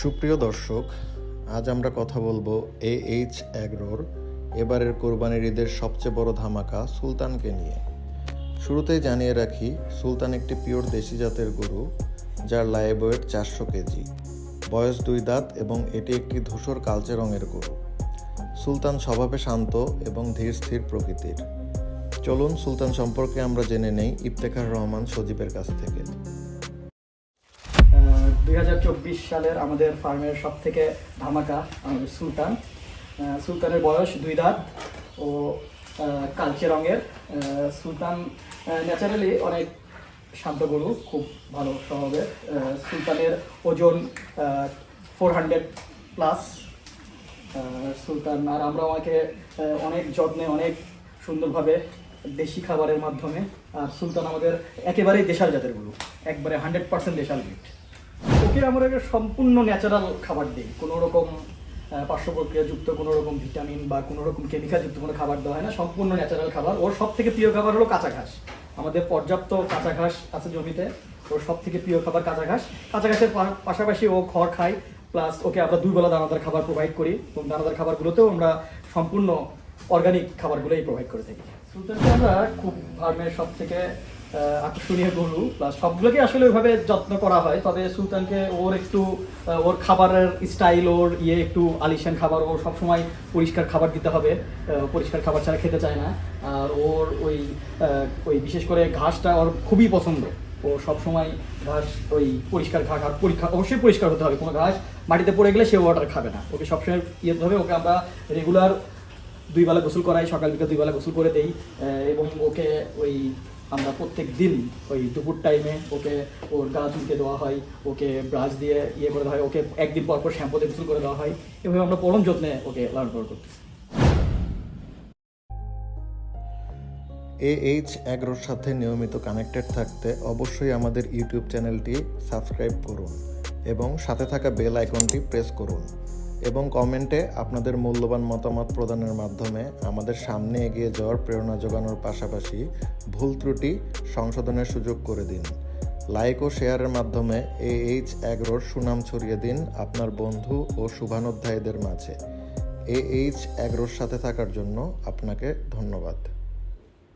সুপ্রিয় দর্শক, আজ আমরা কথা বলব এ এইচ অ্যাগ্রোর এবারের কোরবানির ঈদের সবচেয়ে বড় ধামাকা সুলতানকে নিয়ে। শুরুতেই জানিয়ে রাখি, সুলতান একটি পিওর দেশি জাতের গরু, যার লাইভ ওয়েট চারশো কেজি। বয়স দুই দাঁত এবং এটি একটি ধূসর কালচে রঙের গরু। সুলতান স্বভাবে শান্ত এবং ধীর স্থির প্রকৃতির। চলুন সুলতান সম্পর্কে আমরা জেনে নেই ইফতেখার রহমান সজীবের কাছ থেকে। চব্বিশ সালের আমাদের ফার্মের সব থেকে ধামাকা, আমাদের সুলতান। সুলতানের বয়স দুই দাঁত ও কালচে রঙের। সুলতান ন্যাচারালি অনেক শান্ত গরু, খুব ভালো স্বভাবের। সুলতানের ওজন ফোর হান্ড্রেড প্লাস সুলতান, আর আমরা আমাকে অনেক যত্নে, অনেক সুন্দরভাবে দেশি খাবারের মাধ্যমে, আর সুলতান আমাদের একেবারেই দেশাল জাতের গরু। একবারে হান্ড্রেড পার্সেন্ট দেশাল মিট ওকে আমরা সম্পূর্ণ ন্যাচারাল খাবার দিই কোনো রকম পার্শ্ব প্রক্রিয়াযুক্ত কোনো রকম ভিটামিন বা কোনো রকম কেমিক্যালযুক্ত কোনো খাবার দেওয়া হয় না, সম্পূর্ণ ন্যাচারাল খাবার। ওর সব থেকে প্রিয় খাবার হলো কাঁচা ঘাস। আমাদের পর্যাপ্ত কাঁচা ঘাস আছে জমিতে, ওর সব থেকে প্রিয় খাবার কাঁচা ঘাস। কাঁচা ঘাসের পাশাপাশি ও খড় খায় প্লাস ওকে আমরা দুই বেলা দানাদার খাবার প্রোভাইড করি। এবং দানাদার খাবারগুলোতেও আমরা সম্পূর্ণ অর্গানিক খাবারগুলোই প্রোভাইড করে থাকি। সুলতানকে আমরা খুব ফার্মের সব থেকে আকর্ষণীয় গরু প্লাস সবগুলোকে আসলে ওইভাবে যত্ন করা হয়। তবে সুলতানকে ওর একটু ওর খাবারের স্টাইল ওর ইয়ে একটু আলিশান খাবার, ওর সবসময় পরিষ্কার খাবার দিতে হবে। পরিষ্কার খাবার ছাড়া খেতে চায় না। আর ওর ওই ওই বিশেষ করে ঘাসটা ওর খুবই পছন্দ। ও সবসময় ঘাস, ওই পরিষ্কার ঘাস আর পরীক্ষা অবশ্যই পরিষ্কার হতে হবে। কোনো ঘাস মাটিতে পড়ে গেলে সে ওয়াটার খাবে না। ওকে সবসময় ইয়ে হবে ওকে আমরা রেগুলার দুই বেলা গোসল করাই, সকাল বিকাল দুই বেলা গোসল করে দেই। এবং ওকে ওই আমরা প্রত্যেক দিন ওই দুপুর টাইমে ওকে ওর গা চুলকে দেওয়া হয়, ওকে ব্রাশ দিয়ে ইয়ে করে দেওয়া হয়, ওকে একদিন পর পর শ্যাম্পু দিয়ে গোসল করে দেওয়া হয়। এভাবে আমরা পরম যত্নে ওকে লালন পালন করতেছি। এ এইচ অ্যাগ্রোর সাথে নিয়মিত কানেক্টেড থাকতে অবশ্যই আমাদের ইউটিউব চ্যানেলটি সাবস্ক্রাইব করুন এবং সাথে থাকা বেল আইকনটি প্রেস করুন। এবং কমেন্টে আপনাদের মূল্যবান মতামত প্রদানের মাধ্যমে আমাদের সামনে এগিয়ে যাওয়ার প্রেরণা যোগানোর পাশাপাশি ভুল ত্রুটি সংশোধনের সুযোগ করে দিন। লাইক ও শেয়ারের মাধ্যমে এ এইচ অ্যাগ্রোর সুনাম ছড়িয়ে দিন আপনার বন্ধু ও শুভানোধ্যায়ীদের মাঝে। এ এইচ অ্যাগ্রোর সাথে থাকার জন্য আপনাকে ধন্যবাদ।